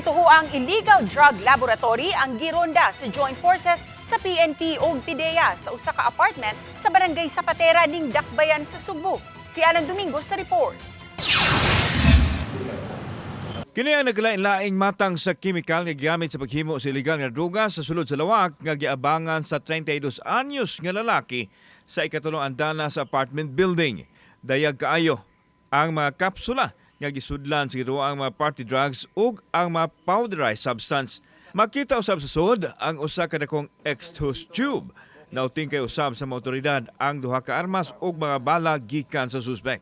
Dito ho ang illegal drug laboratory ang gironda sa Joint Forces sa PNP ug PIDEA sa usa ka apartment sa barangay Zapatera ning Dakbayan sa Subo. Si Alan Domingo sa report. Kini ang naglain-laing matang sa kimikal nga gigamit sa paghimo sa illegal nga droga sa sulod sa lawak nga giabangan sa 32 anyos nga lalaki sa ikatulong andana sa apartment building. Dayag kaayo ang mga kapsula nga gisudlan sa giruang mga party drugs ug ang mga powderized substance. Makita usab sa sud ang usa ka dakong exhaust tube. Nauting kay usab sa mga otoridad ang duha ka armas ug mga bala gikan sa suspect.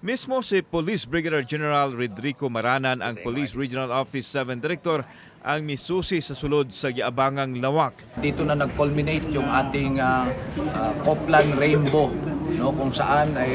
Mismo si Police Brigadier General Rodrigo Maranan ang Police Regional Office 7 Director ang misusi sa sulod sa giabangang lawak. Dito na nag-culminate yung ating ah, ah, Copland Rainbow no kung saan ay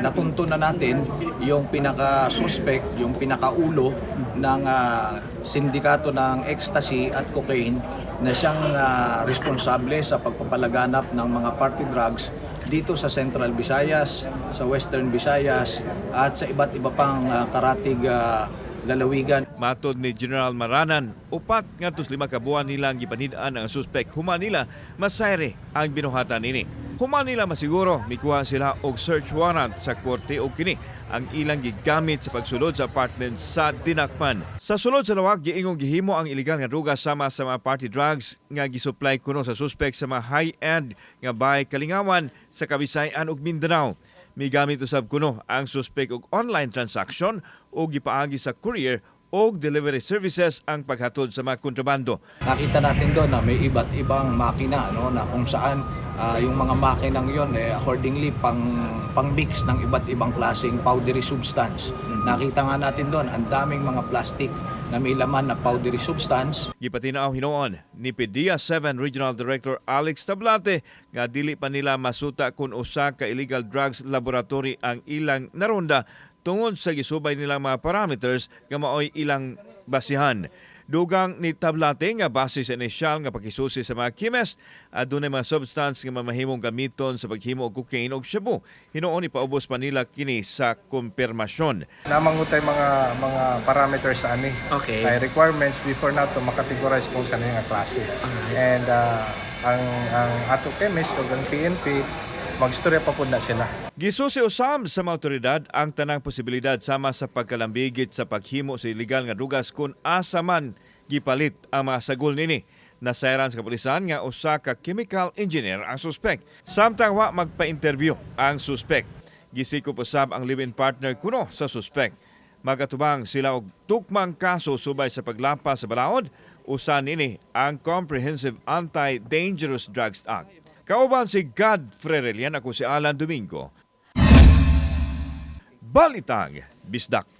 natunto na natin yung pinaka-suspect, yung pinakaulo ng ah, sindikato ng ecstasy at cocaine na siyang ah, responsable sa pagpapalaganap ng mga party drugs dito sa Central Visayas, sa Western Visayas at sa iba't iba pang ah, karatig ah, lalawigan. Matod ni General Maranan, upat nga tus lima ka buwan nilang gipanidaan ang suspect human nila masayre ang binuhatan ini. Human nila masiguro mikuha sila og search warrant sa korte o kini ang ilang gigamit sa pagsulod sa apartment sa Dinakpan. Sa sulod sa lawag, giingong gihimo ang illegal nga droga sama sa mga party drugs nga gisupply kuno sa suspect sa mga high-end nga bahay kalingawan sa Kabisayan ug Mindanao. Migamit usab kuno ang suspect og online transaction o gipaagi sa courier o delivery services ang paghatod sa mga kontrabando. Nakita natin doon na may iba't ibang makina no na kung saan ah, yung mga makinang yon eh, accordingly pang pang mix ng iba't ibang klaseng powdery substance. Nakita nga natin doon ang daming mga plastic na may laman na powdery substance Gipatinaaw hinoon ni PDEA 7 Regional Director Alex Tablate nga dili pa nila masuta kung usa ka illegal drugs laboratory ang ilang naronda tungod sa gisubay nilang mga parameters nga maoy ilang basihan. Dugang ni Tablate nga base sa inisyal nga pakisusi sa mga chemist adunay mga substance nga mamahimong gamiton sa paghimo og cocaine ug shabu. Hinuon ipaubos pa nila kini sa kumpirmasyon. namangutay mga mga parameters sa ani. Okay. Kay requirements before na to makategorize kung saan nga klase. And uh, ang ang ato chemist o ang PNP magstorya pa pud na sila. Gisusi usab sa mga otoridad ang tanang posibilidad sama sa pagkalambigit sa paghimo sa illegal nga drugas kung asa man gipalit ang mga sagol nini. Nasairan sa kapulisan nga usa ka chemical engineer ang suspect. Samtang wa magpa-interview ang suspect. Gisikop usab ang live-in partner kuno sa suspect. Magatubang sila og tukmang kaso subay sa paglampas sa balaod usa nini ang Comprehensive Anti-Dangerous Drugs Act. Kauban si God Frerelian ako si Alan Domingo. Balitang Bisdak.